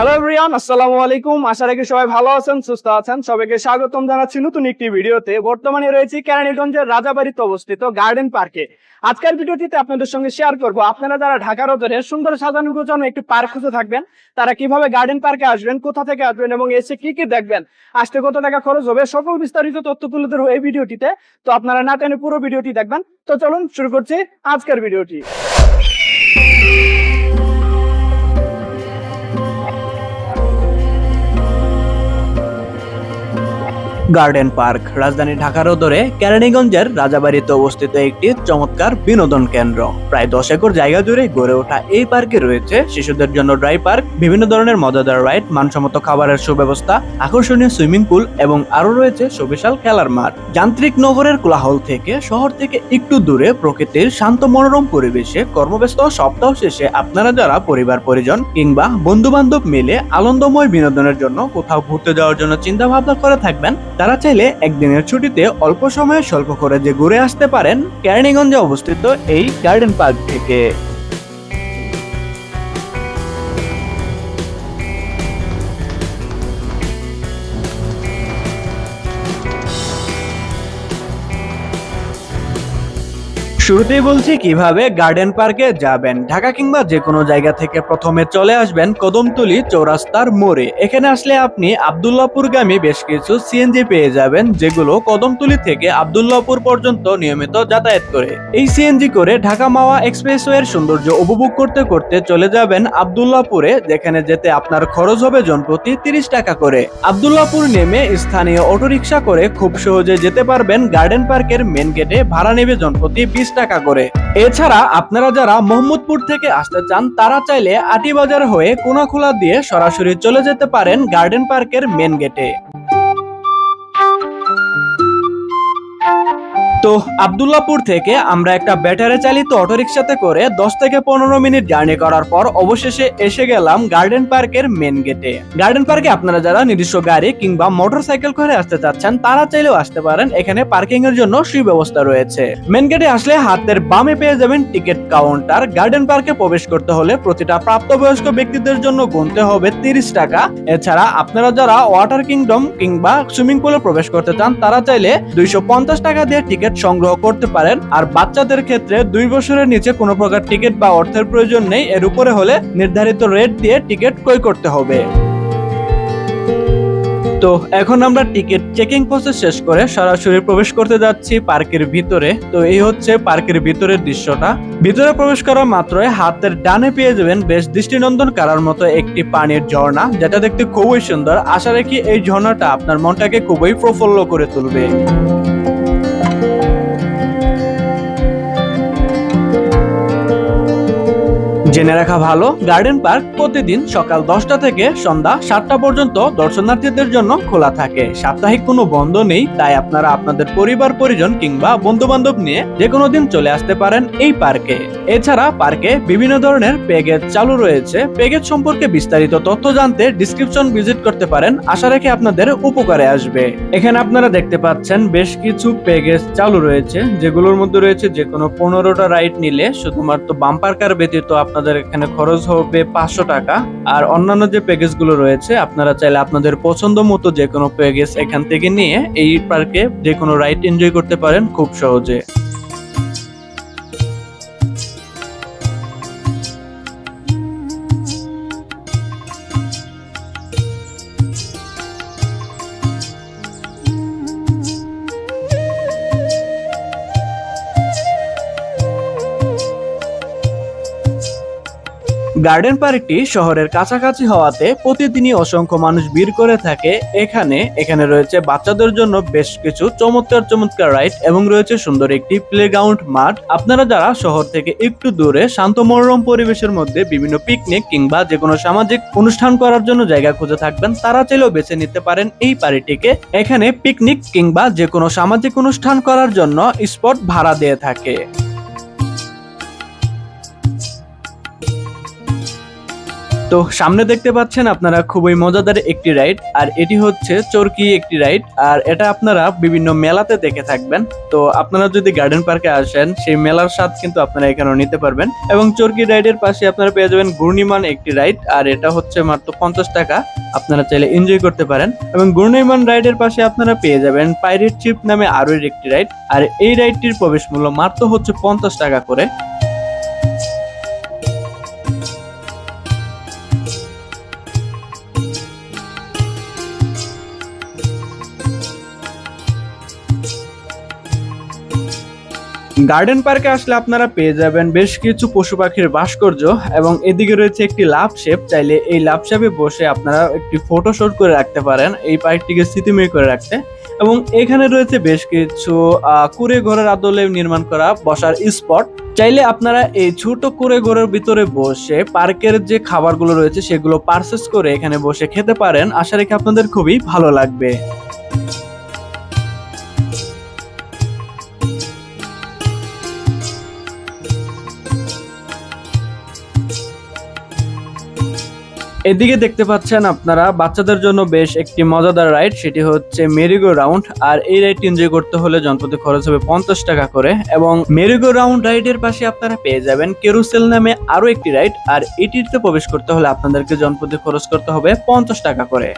Hello everyone আসসালামু আলাইকুম আশা রাখি সবাই ভালো আছেন সুস্থ আছেন সবাইকে স্বাগতম জানাচ্ছি নতুন একটি ভিডিওতে বর্তমানে রয়েছে কেরানীগঞ্জের রাজাবাড়িতে অবস্থিত গার্ডেন পার্কে আজকের ভিডিওটিতে আপনাদের সঙ্গে শেয়ার করব। আপনারা যারা ঢাকার অদরে সুন্দর সাজানো গোছানো একটি পার্ক খুঁজে থাকবেন, তারা কীভাবে গার্ডেন পার্কে আসবেন, কোথা থেকে আসবেন এবং এসে কি কি দেখবেন, আসতে কত টাকা খরচ হবে, সকল বিস্তারিত তথ্য তুলে ধরবো এই ভিডিওটিতে তো আপনারা না টেনে পুরো ভিডিওটি দেখবেন। তো চলুন শুরু করছি আজকের ভিডিওটি গার্ডেন পার্ক। রাজধানী ঢাকার উত্তরে কেরানীগঞ্জের রাজাবাড়িতে অবস্থিত একটি চমৎকার বিনোদন কেন্দ্র। প্রায় দশ একর জায়গা জুড়ে গড়ে ওঠা এই পার্কে রয়েছে শিশুদের জন্য ড্রাই পার্ক, বিভিন্ন ধরনের মজাদার রাইড, মানসম্মত খাবারের সুব্যবস্থা, আকর্ষণীয় সুইমিং পুল এবং আরও রয়েছে সুবিশাল খেলার মাঠ। যান্ত্রিক নগরের কোলাহল থেকে শহর থেকে একটু দূরে প্রকৃতির শান্ত মনোরম পরিবেশে কর্মব্যস্ত সপ্তাহ শেষে আপনারা যারা পরিবার, পরিজন কিংবা বন্ধু বান্ধব মিলে আনন্দময় বিনোদনের জন্য কোথাও ঘুরতে যাওয়ার জন্য চিন্তা ভাবনা করে থাকবেন তারা চাইলে একদিনের ছুটিতে অল্প সময়ে স্বল্প করে যে ঘুরে আসতে পারেন, কেরানীগঞ্জে অবস্থিত এই গার্ডেন পার্ক থেকে। শুরুতেই বলছি কীভাবে গার্ডেন পার্কে যাবেন। ঢাকা কিংবা যে কোনো জায়গা থেকে প্রথমে চলে আসবেন কদমতলি চৌরাস্তার মোড়ে। এখানে আসলে আপনি আবদুল্লাপুরগামী বেশ কিছু সিএনজি পেয়ে যাবেন, যেগুলো কদমতলি থেকে আবদুল্লাপুর পর্যন্ত নিয়মিত যাতায়াত করে। এই সিএনজি করে ঢাকা মাওয়া এক্সপ্রেসওয়ের সৌন্দর্য উপভোগ করতে করতে চলে যাবেন আবদুল্লাপুরে, যেখানে যেতে আপনার খরচ হবে জনপ্রতি তিরিশ টাকা করে। আবদুল্লাপুর নেমে স্থানীয় অটোরিকশা করে খুব সহজে যেতে পারবেন গার্ডেন পার্কের মেন গেটে ভাড়া নেবে জনপ্রতি বিশ টাকা করে। এছাড়া আপনারা যারা মোহাম্মদপুর থেকে আসতে চান, তারা চাইলে আটি বাজার হয়ে কোনাখোলা দিয়ে সরাসরি চলে যেতে পারেন গার্ডেন পার্কের মেন গেটে। তো আবদুল্লাপুর থেকে আমরা একটা ব্যাটারি চালিত অটোরিকশাতে করে দশ থেকে পনেরো মিনিট জার্নি করার পর অবশেষে এসে গেলাম গার্ডেন পার্কের মেন গেটে। গার্ডেন পার্কে আপনারা যারা নিজস্ব গাড়ি কিংবা মোটর সাইকেল করে আসতে চাচ্ছেন, তারা চাইলেও আসতে পারেন। এখানে পার্কিং এর জন্য সুব্যবস্থা রয়েছে। মেন গেটে আসলে হাতের বামে পেয়ে যাবেন টিকিট কাউন্টার। গার্ডেন পার্কে প্রবেশ করতে হলে প্রতিটা প্রাপ্তবয়স্ক ব্যক্তিদের জন্য গুনতে হবে তিরিশ টাকা। এছাড়া আপনারা যারা ওয়াটার কিংডম কিংবা সুইমিং পুলে প্রবেশ করতে চান, তারা চাইলে দুইশো পঞ্চাশ টাকা দিয়ে টিকিট সংগ্রহ করতে পারেন, আর বাচ্চাদের ক্ষেত্রে দুই বছরের নিচে কোনো প্রকার টিকিট বা অর্থের প্রয়োজন নেই। এর উপরে হলে নির্ধারিত রেট দিয়ে টিকিট ক্রয় করতে হবে। তো এখন আমরা টিকিট চেকিং প্রসেস শেষ করে সরাসরি প্রবেশ করতে যাচ্ছি পার্কের ভিতরে। তো এই হচ্ছে পার্কের ভিতরের দৃশ্যটা। ভিতরে প্রবেশ করা মাত্রই হাতের ডানে পেয়ে যাবেন বেশ দৃষ্টিনন্দন কারার মতো একটি পানির ঝর্ণা, যেটা দেখতে খুবই সুন্দর। আশা রাখি এই ঝর্ণাটা আপনার মনটাকে খুবই প্রফুল্ল করে তুলবে। জেনে রাখা ভালো, গার্ডেন পার্ক প্রতিদিন সকাল দশটা থেকে সন্ধ্যা সাতটা পর্যন্ত দর্শনার্থীদের জন্য খোলা থাকে। সাপ্তাহিক কোনো বন্ধ নেই, তাই আপনারা আপনাদের পরিবার, পরিজন কিংবা বন্ধু বান্ধব নিয়ে যে কোনো দিন চলে আসতে পারেন এই পার্কে। এছাড়া পার্কে বিভিন্ন ধরনের প্যাকেজ চালু রয়েছে। প্যাকেজ সম্পর্কে বিস্তারিত তথ্য জানতে ডিসক্রিপশন ভিজিট করতে পারেন। আশা রাখি আপনাদের উপকারে আসবে। এখানে আপনারা দেখতে পাচ্ছেন বেশ কিছু প্যাকেজ চালু রয়েছে, যেগুলোর মধ্যে রয়েছে যে কোনো পনেরোটা রাইড নিলে শুধুমাত্র বাম্পার কার ব্যতীত আপনাদের এখানে খরচ হবে পাঁচশো টাকা। আর অন্যান্য যে প্যাকেজগুলো রয়েছে, আপনারা চাইলে আপনাদের পছন্দ মতো যে কোনো প্যাকেজ এখান থেকে নিয়ে এই পার্কে যে কোনো রাইড এনজয় করতে পারেন খুব সহজে। গার্ডেন পার্কটি শহরের কাছাকাছি হওয়াতে প্রতিদিনই অসংখ্য মানুষ ভিড় করে থাকে। এখানে এখানে রয়েছে বাচ্চাদের জন্য বেশ কিছু চমৎকার চমৎকার রাইড এবং রয়েছে সুন্দর একটি প্লেগ্রাউন্ড মাঠ। আপনারা যারা শহর থেকে একটু দূরে, শান্ত মনোরম পরিবেশের মধ্যে বিভিন্ন পিকনিক কিংবা যে কোনো সামাজিক অনুষ্ঠান করার জন্য জায়গা খুঁজে থাকবেন, তারা চাইলেও বেছে নিতে পারেন এই পার্টিকে এখানে পিকনিক কিংবা যে কোনো সামাজিক অনুষ্ঠান করার জন্য স্পট ভাড়া দিয়ে থাকে। তো সামনে দেখতে পাচ্ছেন আপনারা খুবই মজাদার একটি রাইড, আর এটি হচ্ছে চরকি একটি রাইড, আর এটা আপনারা বিভিন্ন মেলাতে দেখে থাকবেন। তো আপনারা যদি গার্ডেন পার্কে আসেন, সেই মেলার স্বাদ কিন্তু আপনারা এখানেও নিতে পারবেন। এবং চরকি রাইডের পাশে আপনারা পেয়ে যাবেন ঘূর্ণিমান একটি রাইড, আর এটা হচ্ছে মাত্র পঞ্চাশ টাকা। আপনারা চাইলে এনজয় করতে পারেন। এবং ঘূর্ণিমান রাইডের পাশে আপনারা পেয়ে যাবেন পাইরেট চিপ নামে আরও একটি রাইড, আর এই রাইডটির প্রবেশ মূল্য মাত্র হচ্ছে পঞ্চাশ টাকা করে। গার্ডেন পার্কে আসলে আপনারা পেয়ে যাবেন বেশ কিছু পশু পাখির ভাস্কর্য এবং এদিকে রয়েছে একটি লাভ শেপ। চাইলে এই লাভ শেপে বসে আপনারা একটি ফটো শুট করে রাখতে পারেন, এই পার্কটিকে স্মৃতিময় করে রাখতে। এবং এখানে রয়েছে বেশ কিছু কুড়ে ঘরের আদলে নির্মাণ করা বসার স্পট চাইলে আপনারা এই ছোট কুড়ে ঘরের ভিতরে বসে পার্কের যে খাবারগুলো রয়েছে সেগুলো পারচেস করে এখানে বসে খেতে পারেন। আশা রেখে আপনাদের খুবই ভালো লাগবে। এদিকে দেখতে পাচ্ছেন আপনারা, বাচ্চাদের জন্য বেশ একটি মজাদার রাইড, সেটি হচ্ছে মেরিগো রাউন্ড আর এই রাইড এনজয় করতে হলে জনপ্রতি খরচ হবে পঞ্চাশ টাকা করে। এবং মেরিগো রাউন্ড রাইডের পাশে আপনারা পেয়ে যাবেন কেরুসেল নামে আরও একটি রাইড। আর এটিতে প্রবেশ করতে হলে আপনাদেরকে জনপ্রতি খরচ করতে হবে পঞ্চাশ টাকা করে।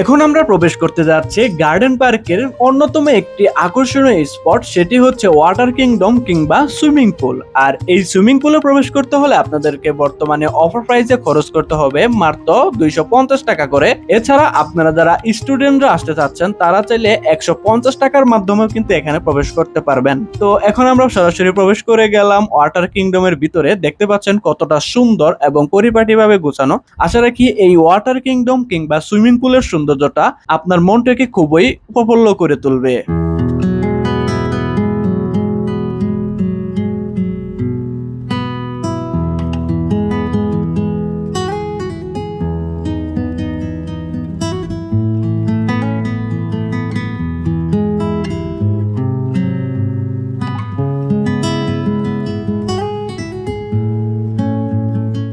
এখন আমরা প্রবেশ করতে যাচ্ছি গার্ডেন পার্কের অন্যতম একটি আকর্ষণীয় স্পট সেটি হচ্ছে ওয়াটার কিংডম কিংবা সুইমিং পুল আর এই সুইমিং পুলে প্রবেশ করতে হলে আপনাদেরকে বর্তমানে অফার প্রাইসে খরচ করতে হবে মাত্র দুইশো পঞ্চাশ টাকা করে। এছাড়া আপনারা যারা স্টুডেন্টরা আসতে চাচ্ছেন, তারা চাইলে একশো পঞ্চাশ টাকার মাধ্যমেও কিন্তু এখানে প্রবেশ করতে পারবেন। তো এখন আমরা সরাসরি প্রবেশ করে গেলাম ওয়াটার কিংডমের ভিতরে। দেখতে পাচ্ছেন কতটা সুন্দর এবং পরিপাটিভাবে গোছানো। আশা রাখি এই ওয়াটার কিংডম কিংবা সুইমিং পুলের সৌন্দর্যটা আপনার মনটাকে খুবই উপভোগ্য করে তুলবে।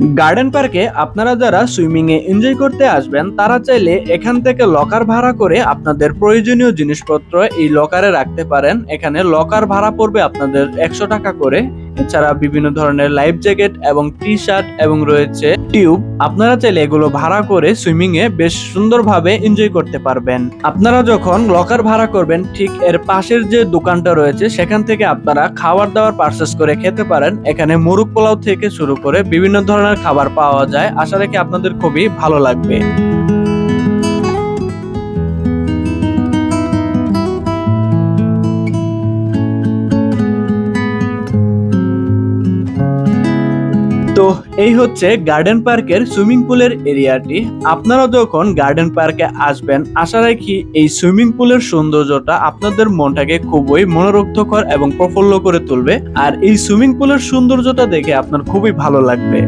গার্ডেন পার্কে আপনারা যারা সুইমিং এ এনজয় করতে আসবেন, তারা চাইলে এখান থেকে লকার ভাড়া করে আপনাদের প্রয়োজনীয় জিনিসপত্র এই লকারে রাখতে পারেন। এখানে লকার ভাড়া পড়বে আপনাদের একশো টাকা করে। এছাড়া বিভিন্ন ধরনের লাইফ জ্যাকেট এবং টি শার্ট এবং রয়েছে টিউব আপনারা চাইলে এগুলো ভাড়া করে সুইমিং এ বেশ সুন্দরভাবে এনজয় করতে পারবেন। আপনারা যখন লকার ভাড়া করবেন, ঠিক এর পাশের যে দোকানটা রয়েছে, সেখান থেকে আপনারা খাবার দাবার পারচেস করে খেতে পারেন। এখানে মুরগ পোলাও থেকে শুরু করে বিভিন্ন ধরনের খাবার পাওয়া যায়। আশা রেখে আপনাদের খুবই ভালো লাগবে। এই হচ্ছে গার্ডেন পার্কের সুইমিং পুলের এরিয়াটি আপনারা যখন গার্ডেন পার্কে আসবেন, আশা রাখি এই সুইমিং পুলের সৌন্দর্যটা আপনাদের মনটাকে খুবই মনোরুগ্ধকর এবং প্রফুল্ল করে তুলবে। আর এই সুইমিং পুলের সৌন্দর্যটা দেখে আপনার খুবই ভালো লাগবে।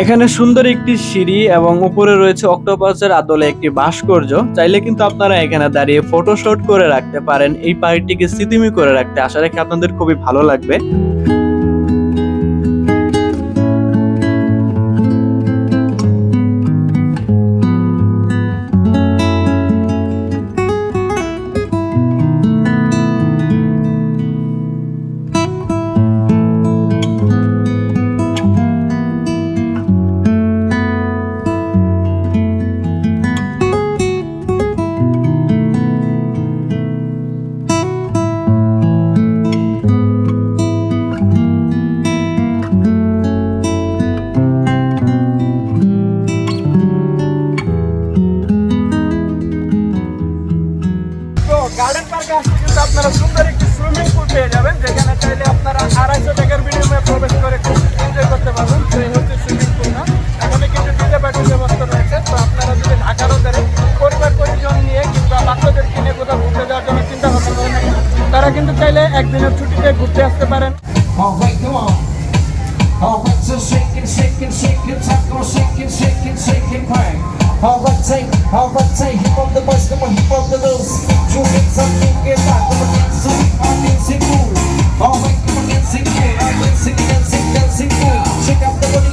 এখানে সুন্দর একটি সিঁড়ি এবং উপরে রয়েছে অক্টোপাসের আদলে একটি ভাস্কর্য। চাইলে কিন্তু আপনারা এখানে দাঁড়িয়ে ফটো শুট করে রাখতে পারেন, এই পার্কটিকে স্মৃতিমি করে রাখতে। আশা রাখি আপনাদের খুবই ভালো লাগবে। hip hop'ta başlama hip hop'ta loose Şu insan Türkiye farklı su I'm dancing cool Always come dancing yeah I'm dancing dancing dancing cool Check out the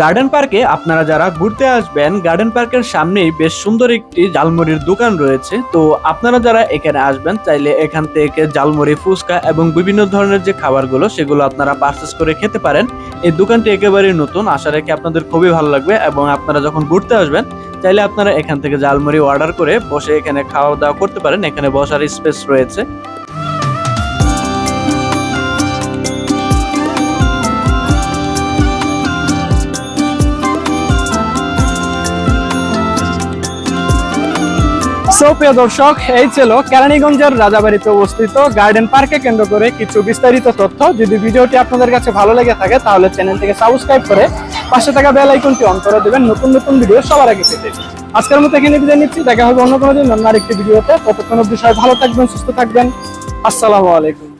garden পার্কে আপনারা যারা ঘুরতে আসবেন গার্ডেন পার্কের সামনেই বেশ সুন্দর একটি জালমুড়ির দোকান রয়েছে। তো আপনারা যারা এখানে আসবেন, চাইলে এখান থেকে জালমুড়ি ফুচকা এবং বিভিন্ন ধরনের যে খাবারগুলো, সেগুলো আপনারা পারচেস করে খেতে পারেন। এই দোকানটি একেবারেই নতুন, আশা রেখে আপনাদের খুবই ভালো লাগবে এবং আপনারা যখন ঘুরতে আসবেন, চাইলে আপনারা এখান থেকে জালমুড়ি অর্ডার করে বসে এখানে খাওয়া দাওয়া করতে পারেন। এখানে বসার স্পেস রয়েছে। সো প্রিয় দর্শক, এই ছিল কেরানীগঞ্জের রাজাবাড়িতে অবস্থিত গার্ডেন পার্কে কেন্দ্র করে কিছু বিস্তারিত তথ্য। যদি ভিডিওটি আপনাদের কাছে ভালো লেগে থাকে, তাহলে চ্যানেলটিকে সাবস্ক্রাইব করে পাশে থাকা বেল আইকনটি অন করে দেবেন। নতুন নতুন ভিডিও সবার আগে পেতে। আজকের মতো এখানে বিদায় নিচ্ছি। দেখা হবে অন্য কোনো দিন অন্য আরেকটি ভিডিওতে। ততক্ষণ অব্দি ভালো থাকবেন, সুস্থ থাকবেন। আসসালামু আলাইকুম।